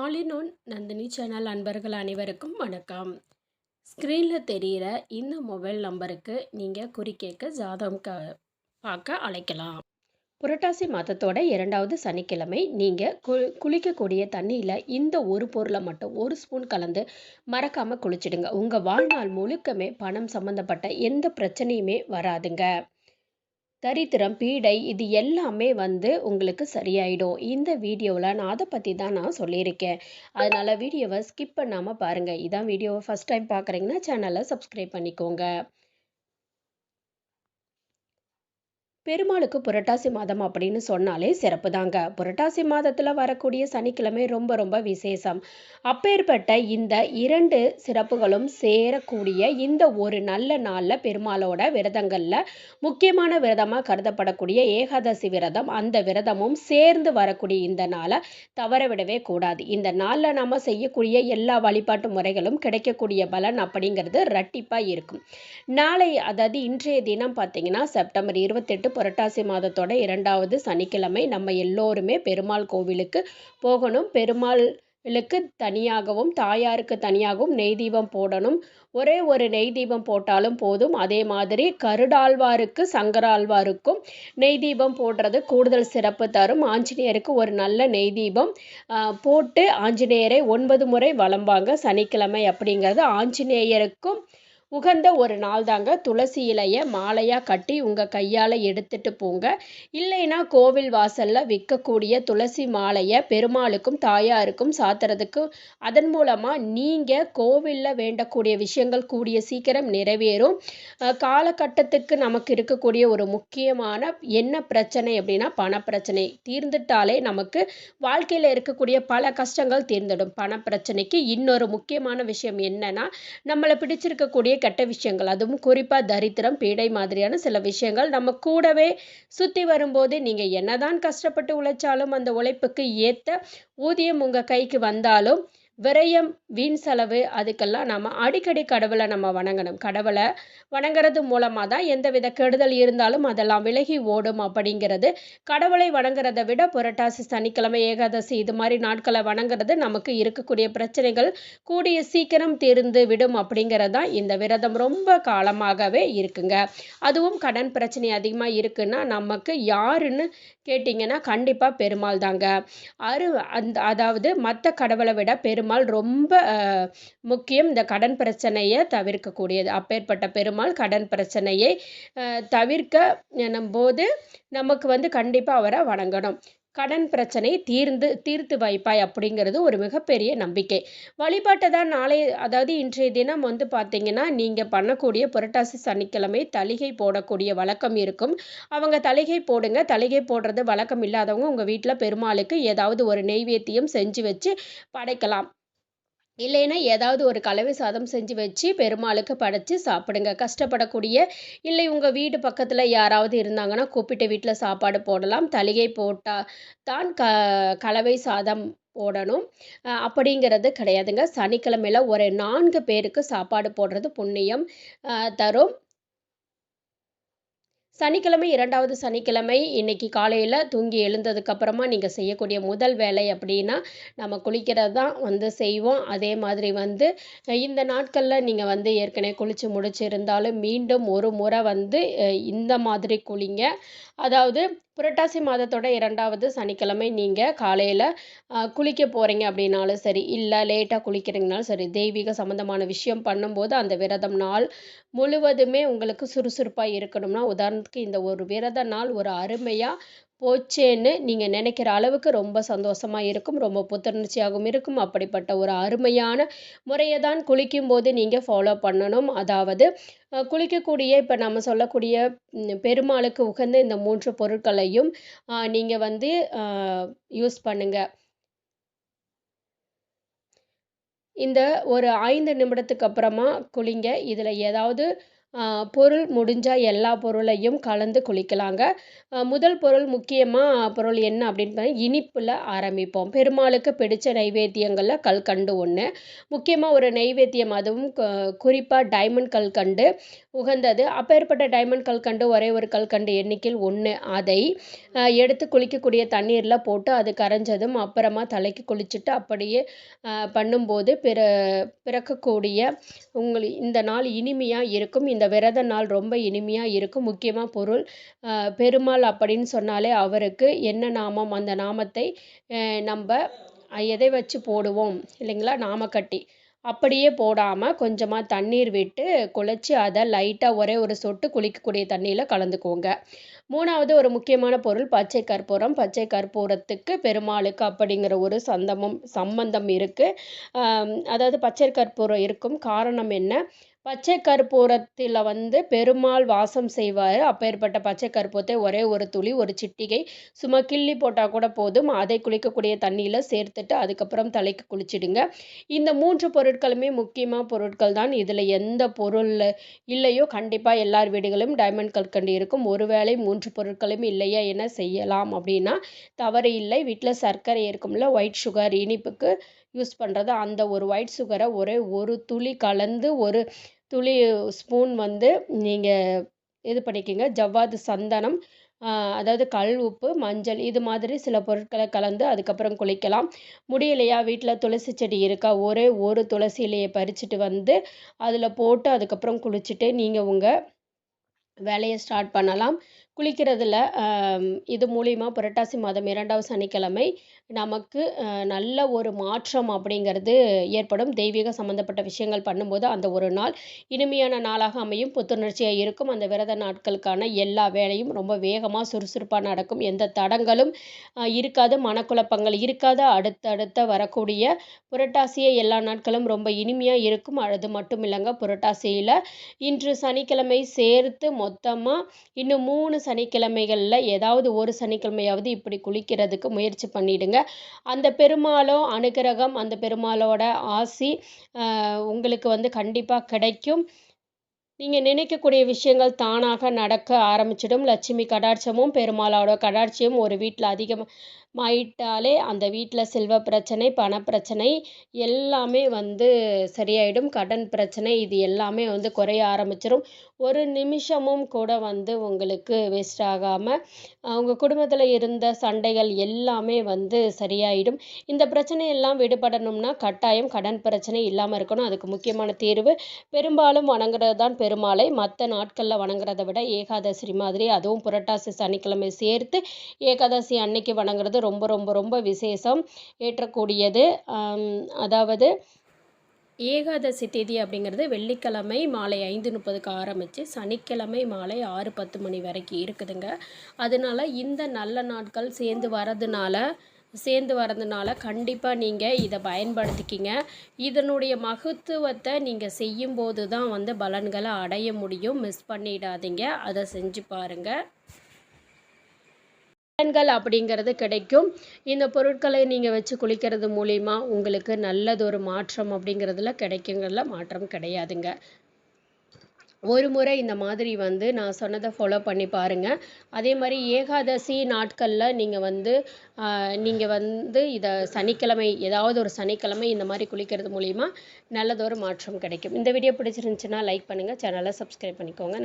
All in one Nandini channel அன்பர்கள் அனைவருக்கும் வணக்கம். ஸ்க்ரீனில் தெரிகிற இந்த மொபைல் நம்பருக்கு நீங்கள் குறிக்கேக்க ஜாதகம் க பார்க்க அழைக்கலாம். புரட்டாசி மாதத்தோட இரண்டாவது சனிக்கிழமை நீங்கள் கு குளிக்கக்கூடிய தண்ணியில் இந்த ஒரு பொருளை மட்டும் ஒரு ஸ்பூன் கலந்து மறக்காமல் குளிச்சிடுங்க. உங்கள் வாழ்நாள் முழுக்கமே பணம் சம்மந்தப்பட்ட எந்த பிரச்சனையுமே வராதுங்க. தரித்திரம் பீடை இது எல்லாமே வந்து உங்களுக்கு சரியாயிடும். இந்த வீடியோவில் நான் அதை பற்றி தான் நான் சொல்லியிருக்கேன். அதனால் வீடியோவை ஸ்கிப் பண்ணாமல் பாருங்கள் இதான் வீடியோவை ஃபஸ்ட் டைம் பார்க்குறீங்கன்னா சேனலை சப்ஸ்கிரைப் பண்ணிக்கோங்க. பெருமாளுக்கு புரட்டாசி மாதம் அப்படின்னு சொன்னாலே சிறப்பு தாங்க புரட்டாசி மாதத்தில் வரக்கூடிய சனிக்கிழமை ரொம்ப ரொம்ப விசேஷம். அப்பேற்பட்ட இந்த இரண்டு சிறப்புகளும் சேரக்கூடிய இந்த ஒரு நல்ல நாளில் பெருமாளோட விரதங்களில் முக்கியமான விரதமாக கருதப்படக்கூடிய ஏகாதசி விரதம் அந்த விரதமும் சேர்ந்து வரக்கூடிய இந்த நாளை தவறவிடவே கூடாது. இந்த நாளில் நம்ம செய்யக்கூடிய எல்லா வழிபாட்டு முறைகளும் கிடைக்கக்கூடிய பலன் அப்படிங்கிறது ரட்டிப்பாக இருக்கும். நாளை அதாவது இன்றைய தினம் பார்த்தீங்கன்னா செப்டம்பர் இருபத்தெட்டு புரட்டாசி மாதத்தோட இரண்டாவது சனிக்கிழமை நம்ம எல்லோருமே பெருமாள் கோவிலுக்கு போகணும். பெருமாளுக்கு தனியாகவும் தாயாருக்கு தனியாகவும் நெய் தீபம் போடணும். ஒரே ஒரு நெய் தீபம் போட்டாலும் போதும். அதே மாதிரி கருடாழ்வாருக்கு சங்கராழ்வாருக்கும் நெய் தீபம் போடுறது கூடுதல் சிறப்பு தரும். ஆஞ்சநேயருக்கு ஒரு நல்ல நெய் தீபம் போட்டு ஆஞ்சநேயரை ஒன்பது முறை வளம்பாங்க சனிக்கிழமை அப்படிங்கிறது ஆஞ்சநேயருக்கும் உகந்த ஒரு நாள் தாங்க. துளசி இலையை மாலையாக கட்டி உங்கள் கையால் எடுத்துட்டு போங்க. இல்லைன்னா கோவில் வாசலில் விற்கக்கூடிய துளசி மாலையை பெருமாளுக்கும் தாயாருக்கும் சாத்துறதுக்கு அதன் மூலமாக நீங்கள் கோவிலில் வேண்டக்கூடிய விஷயங்கள் கூடிய சீக்கிரம் நிறைவேறும். காலகட்டத்துக்கு நமக்கு இருக்கக்கூடிய ஒரு முக்கியமான என்ன பிரச்சனை அப்படின்னா பணப்பிரச்சனை. தீர்ந்துட்டாலே நமக்கு வாழ்க்கையில் இருக்கக்கூடிய பல கஷ்டங்கள் தீர்ந்துடும். பணப்பிரச்சனைக்கு இன்னொரு முக்கியமான விஷயம் என்னன்னா நம்மளை பிடிச்சிருக்கக்கூடிய கெட்ட விஷயங்கள் அதுவும் குறிப்பாக தரித்திரம் பீடை மாதிரியான சில விஷயங்கள். நம்ம கூடவே சுற்றி வரும்போது நீங்கள் என்னதான் கஷ்டப்பட்டு உழைச்சாலும் அந்த உழைப்புக்கு ஏற்ற ஊதியம் உங்கள் கைக்கு வந்தாலும் விரயம் வீண் செலவு அதுக்கெல்லாம் நம்ம அடிக்கடி கடவுளை நம்ம வணங்கணும். கடவுளை வணங்குறது மூலமாக தான் எந்தவித கெடுதல் இருந்தாலும் அதெல்லாம் விலகி ஓடும் அப்படிங்கிறது. கடவுளை வணங்குறதை விட புரட்டாசி சனிக்கிழமை ஏகாதசி இது மாதிரி நாட்களை வணங்குறது நமக்கு இருக்கக்கூடிய பிரச்சனைகள் கூடிய சீக்கிரம் தீர்ந்து விடும் அப்படிங்கிறது தான் இந்த விரதம் ரொம்ப காலமாகவே இருக்குங்க. அதுவும் கடன் பிரச்சனை அதிகமாக இருக்குன்னா நமக்கு யாருன்னு கேட்டிங்கன்னா கண்டிப்பாக பெருமாள் தாங்க. அரு அந்த அதாவது மற்ற கடவுளை விட பெருமாள் ரொம்ப முக்கியம் இந்த கடன் பிரச்சனையை தவிர்க்கக்கூடியது. அப்பேற்பட்ட பெருமாள் கடன் பிரச்சனையை தவிர்க்க போது நமக்கு வந்து கண்டிப்பாக அவரை வணங்கணும். கடன் பிரச்சனை தீர்ந்து தீர்த்து வைப்பாய் அப்படிங்கிறது ஒரு மிகப்பெரிய நம்பிக்கை. வழிபாட்டை தான் நாளை அதாவது இன்றைய தினம் வந்து பார்த்தீங்கன்னா நீங்கள் பண்ணக்கூடிய புரட்டாசி சனிக்கிழமை தலிகை போடக்கூடிய வழக்கம் இருக்கும். அவங்க தலிகை போடுங்க. தலிகை போடுறது வழக்கம் இல்லாதவங்க உங்கள் வீட்டில் பெருமாளுக்கு ஏதாவது ஒரு நெய்வேத்தியம் செஞ்சு வச்சு படைக்கலாம். இல்லைன்னா ஏதாவது ஒரு கலவை சாதம் செஞ்சு வச்சு பெருமாளுக்கு படைச்சி சாப்பிடுங்க. கஷ்டப்படக்கூடிய இல்லை உங்கள் வீடு பக்கத்தில் யாராவது இருந்தாங்கன்னா கூப்பிட்டு வீட்டில் சாப்பாடு போடலாம். தலிகை போட்டால் தான் க கலவை சாதம் போடணும். அப்படிங்கிறது கிடையாதுங்க. சனிக்கிழமையில் ஒரு நான்கு பேருக்கு சாப்பாடு போடுறது புண்ணியம் தரும். சனிக்கிழமை இரண்டாவது சனிக்கிழமை இன்னைக்கு காலையில் தூங்கி எழுந்ததுக்கப்புறமா நீங்கள் செய்யக்கூடிய முதல் வேலை அப்படின்னா நம்ம குளிக்கிறது தான் வந்து செய்வோம். அதே மாதிரி வந்து இந்த நாட்களில் நீங்கள் வந்து ஏற்கனவே குளித்து முடிச்சிருந்தாலும் மீண்டும் ஒரு முறை வந்து இந்த மாதிரி குளிங்க. அதாவது புரட்டாசி மாதத்தோட இரண்டாவது சனிக்கிழமை நீங்கள் காலையில் குளிக்க போகிறீங்க அப்படின்னாலும் சரி இல்லை லேட்டாக குளிக்கிறீங்கனாலும் சரி தெய்வீக சம்மந்தமான விஷயம் பண்ணும்போது அந்த விரதம் நாள் முழுவதுமே உங்களுக்கு சுறுசுறுப்பாக இருக்கணும்னா உதாரணத்துக்கு இந்த ஒரு விரத நாள் ஒரு அருமையாக போச்சேன்னு நீங்கள் நினைக்கிற அளவுக்கு ரொம்ப சந்தோஷமாக இருக்கும் ரொம்ப புத்துணர்ச்சியாகவும் இருக்கும். அப்படிப்பட்ட ஒரு அருமையான முறையை தான் குளிக்கும்போது நீங்கள் ஃபாலோ பண்ணணும். அதாவது குளிக்கக்கூடிய இப்போ நம்ம சொல்லக்கூடிய பெருமாளுக்கு உகந்த இந்த மூன்று பொருட்களையும் நீங்கள் வந்து யூஸ் பண்ணுங்கள் இந்த ஒரு ஐந்து நிமிடத்துக்கு அப்புறமா குளிங்க. இதில் ஏதாவது பொருள் முடிஞ்சால் எல்லா பொருளையும் கலந்து குளிக்கலாங்க. முதல் பொருள் முக்கியமாக பொருள் என்ன அப்படின்னு பார்த்தா இனிப்பில் ஆரம்பிப்போம். பெருமாளுக்கு பிடித்த நைவேத்தியங்களில் கல்கண்டு ஒன்று முக்கியமாக ஒரு நைவேத்தியம் அதுவும் குறிப்பாக டைமண்ட் கல்கண்டு உகந்தது. அப்பேற்பட்ட டைமண்ட் கல்கண்டு ஒரே ஒரு கல்கண்டு எண்ணிக்கையில் ஒன்று அதை எடுத்து குளிக்கக்கூடிய தண்ணீரில் போட்டு அது கரைஞ்சதும் அப்புறமா தலைக்கு குளிச்சுட்டு அப்படியே பண்ணும்போது பிற பிறக்கக்கூடிய உங்கள் இந்த நாள் இனிமையாக இருக்கும். இந்த விரத நாள் ரொம்ப இனிமையாக இருக்கும். முக்கியமாக பொருள் பெருமாள் அப்படின்னு சொன்னாலே அவருக்கு என்ன நாமம்? அந்த நாமத்தை நம்ம எதை வச்சு போடுவோம்? இல்லைங்களா? நாமக்கட்டி. அப்படியே போடாமல் கொஞ்சமாக தண்ணீர் விட்டு குழச்சி அதை லைட்டாக ஒரே ஒரு சொட்டு குளிக்கக்கூடிய தண்ணியில் கலந்துக்கோங்க. மூணாவது ஒரு முக்கியமான பொருள் பச்சை கற்பூரம். பச்சை கற்பூரத்துக்கு பெருமாளுக்கு அப்படிங்கிற ஒரு சந்தமும் சம்பந்தம் இருக்குது அதாவது பச்சை கற்பூரம் இருக்கும். காரணம் என்ன? பச்சை கற்பூரத்தில் வந்து பெருமாள் வாசம் செய்வார். அப்பேற்பட்ட பச்சை கற்பூரத்தை ஒரே ஒரு துளி ஒரு சிட்டிகை சும்மா கிள்ளி போட்டால் கூட போதும். அதை குளிக்கக்கூடிய தண்ணியில் சேர்த்துட்டு அதுக்கப்புறம் தலைக்கு குளிச்சிடுங்க. இந்த மூன்று பொருட்களுமே முக்கியமான பொருட்கள் தான். இதில் எந்த பொருள் இல்லையோ கண்டிப்பாக எல்லார் வீடுகளும் டைமண்ட் கற்கண்டு இருக்கும். ஒருவேளை மூன்று பொருட்களும் இல்லையா என்ன செய்யலாம் அப்படின்னா தவறு இல்லை. வீட்டில் சர்க்கரை இருக்கும்ல ஒயிட் சுகர் இனிப்புக்கு யூஸ் பண்ணுறது அந்த ஒரு ஒயிட் சுகரை ஒரே ஒரு துளி கலந்து ஒரு துளி ஸ்பூன் வந்து நீங்கள் இது பண்ணிக்கோங்க. ஜவ்வாது சந்தனம் அதாவது கல் உப்பு மஞ்சள் இது மாதிரி சில பொருட்களை கலந்து அதுக்கப்புறம் குளிக்கலாம். முடியலையா? வீட்டில் துளசி செடி இருக்கா? ஒரே ஒரு துளசி இலையை பறிச்சுட்டு வந்து அதில் போட்டு அதுக்கப்புறம் குளிச்சுட்டு நீங்கள் உங்கள் வேலையை ஸ்டார்ட் பண்ணலாம். குளிக்கிறதுல இது மூலிமா புரட்டாசி மாதம் இரண்டாவது சனிக்கிழமை நமக்கு நல்ல ஒரு மாற்றம் அப்படிங்கிறது ஏற்படும். தெய்வீக சம்மந்தப்பட்ட விஷயங்கள் பண்ணும்போது அந்த ஒரு நாள் இனிமையான நாளாக அமையும். புத்துணர்ச்சியாக இருக்கும். அந்த விரத நாட்களுக்கான எல்லா வேலையும் ரொம்ப வேகமாக சுறுசுறுப்பாக நடக்கும். எந்த தடங்களும் இருக்காது. மனக்குழப்பங்கள் இருக்காது. அடுத்தடுத்த வரக்கூடிய புரட்டாசியை எல்லா நாட்களும் ரொம்ப இனிமையாக இருக்கும். அது மட்டும் இல்லைங்க புரட்டாசியில் இன்று சனிக்கிழமை சேர்த்து மொத்தமாக இன்னும் மூணு சனிக்கிழமைகளில் ஏதாவது ஒரு சனிக்கிழமையாவது இப்படி குளிக்கிறதுக்கு முயற்சி பண்ணிடுங்க. அந்த பெருமாளோ அனுகிரகம் அந்த பெருமாளோட ஆசி உங்களுக்கு வந்து கண்டிப்பாக கிடைக்கும். நீங்கள் நினைக்கக்கூடிய விஷயங்கள் தானாக நடக்க ஆரம்பிச்சிடும். லட்சுமி கடாட்சமும் பெருமாளோட கடாட்சியும் ஒரு வீட்டில் அதிகமாக மாயிட்டாலே அந்த வீட்டில் செல்வ பிரச்சனை பணப்பிரச்சனை எல்லாமே வந்து சரியாயிடும். கடன் பிரச்சனை இது எல்லாமே வந்து குறைய ஆரம்பிச்சிடும் ஒரு நிமிஷமும் கூட வந்து உங்களுக்கு வேஸ்ட் ஆகாமல் அவங்க குடும்பத்தில் இருந்த சண்டைகள் எல்லாமே வந்து சரியாயிடும். இந்த பிரச்சனை எல்லாம் விடுபடணும்னா கட்டாயம் கடன் பிரச்சனை இல்லாமல் இருக்கணும். அதுக்கு முக்கியமான தீர்வு பெரும்பாலும் வணங்குறது தான் பெருமாளை. மற்ற நாட்களில் வணங்குறதை விட ஏகாதசி மாதிரி அதுவும் புரட்டாசி சனிக்கிழமை சேர்த்து ஏகாதசி அன்னைக்கு வணங்குறது ரொம்ப ரொம்ப ரொம்ப விசேஷம் ஏற்றக்கூடியது. அதாவது ஏகாதசி தேதி அப்படிங்கிறது வெள்ளிக்கிழமை மாலை ஐந்து முப்பதுக்கு ஆரம்பித்து சனிக்கிழமை மாலை ஆறு பத்து மணி வரைக்கும் இருக்குதுங்க. அதனால் இந்த நல்ல நாட்கள் சேர்ந்து வரதுனால சேர்ந்து வரதுனால கண்டிப்பாக நீங்கள் இதை பயன்படுத்திக்கிங்க. இதனுடைய மகத்துவத்தை நீங்கள் செய்யும்போது தான் வந்து பலன்களை அடைய முடியும். மிஸ் பண்ணிடாதீங்க. அதை செஞ்சு பாருங்கள் பலன்கள் அப்படிங்கிறது கிடைக்கும். இந்த பொருட்களை நீங்கள் வச்சு குளிக்கிறது மூலிமா உங்களுக்கு நல்லதொரு மாற்றம் அப்படிங்கிறதுல கிடைக்குங்கிறதுல மாற்றம் கிடையாதுங்க. ஒரு முறை இந்த மாதிரி வந்து நான் சொன்னதை ஃபாலோ பண்ணி பாருங்கள் அதே மாதிரி ஏகாதசி நாட்களில் நீங்கள் வந்து நீங்கள் வந்து இதை சனிக்கிழமை ஏதாவது ஒரு சனிக்கிழமை இந்த மாதிரி குளிக்கிறது மூலிமா நல்லதொரு மாற்றம் கிடைக்கும். இந்த வீடியோ பிடிச்சிருந்துச்சுன்னா லைக் பண்ணுங்கள் சேனலை சப்ஸ்கிரைப் பண்ணிக்கோங்க.